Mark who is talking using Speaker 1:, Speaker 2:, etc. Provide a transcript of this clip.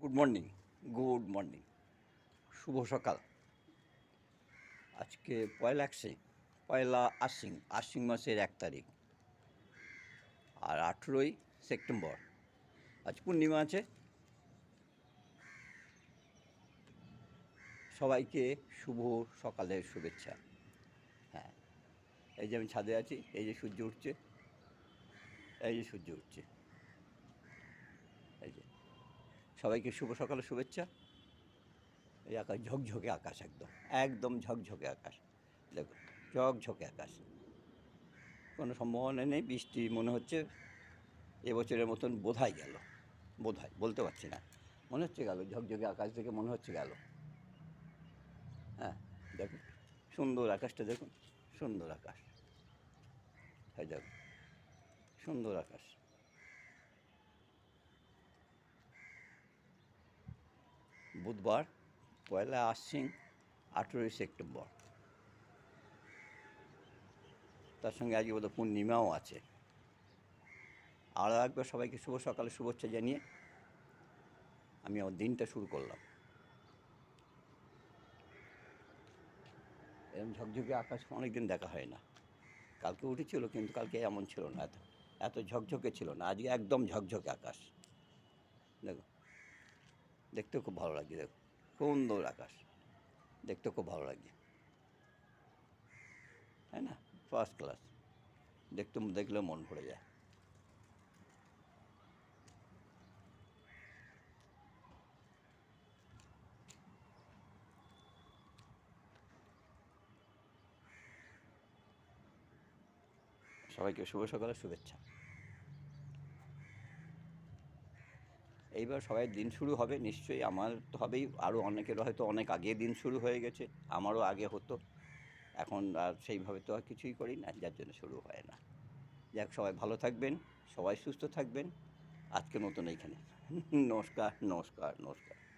Speaker 1: Good morning good morning শুভ সকাল। আজকে পয়লা একশে পয়লা আশ্বিন আশ্বিন মাসের এক তারিখ। আর আঠেরোই সেপ্টেম্বর। আজ পূর্ণিমা আছে। সবাইকে শুভ সকালের শুভেচ্ছা। হ্যাঁ এই যে আমি ছাদে আছি, এই যে সূর্য উঠছে, এই যে সূর্য উঠছে এই যে সবাইকে শুভ সকালের শুভেচ্ছা। এই আকাশ, ঝকঝকে আকাশ একদম একদম ঝকঝকে আকাশ। দেখুন, ঝকঝকে আকাশ। কোনো সম্ভাবনা নেই, বৃষ্টি মনে হচ্ছে এবছরের মতন বোধহয় গেল। বোধহয় বলতে পারছি না। মনে হচ্ছে গেল, ঝকঝকে আকাশ দেখে মনে হচ্ছে গেল। হ্যাঁ দেখুন, সুন্দর আকাশটা দেখুন, সুন্দর আকাশ। হ্যাঁ দেখুন, সুন্দর আকাশ। বুধবার, পয়লা আশ্বিন, আঠেরোই সেপ্টেম্বর। তার সঙ্গে আজকে বোধহয় পূর্ণিমাও আছে। আরও একবার সবাইকে শুভ সকালে শুভেচ্ছা জানিয়ে আমি আমার দিনটা শুরু করলাম। এরকম ঝকঝকে আকাশ অনেক দিন দেখা হয় না। কালকে উঠেছিল কিন্তু কালকে এমন ছিল না। এত এত ঝকঝকে ছিল না। আজকে একদম ঝকঝকে আকাশ। দেখো দেখতেও খুব ভালো লাগে দেখো। সুন্দর আকাশ? দেখতে খুব ভালো লাগে। তাই না? ফার্স্ট ক্লাস দেখতে দেখলে মন ভরে যায়। সবাইকে শুভ সকালের শুভেচ্ছা। এইবার সবাই দিন শুরু হবে, নিশ্চয়ই আমার তো হবেই। আরও অনেকের হয়তো অনেক আগে দিন শুরু হয়ে গেছে, আমারও আগে হতো। এখন আর সেইভাবে তো আর কিছুই করি না, যার জন্য শুরু হয় না। যাক, সবাই ভালো থাকবেন, সবাই সুস্থ থাকবেন। আজকে নতুন এইখানে। নমস্কার নমস্কার নমস্কার।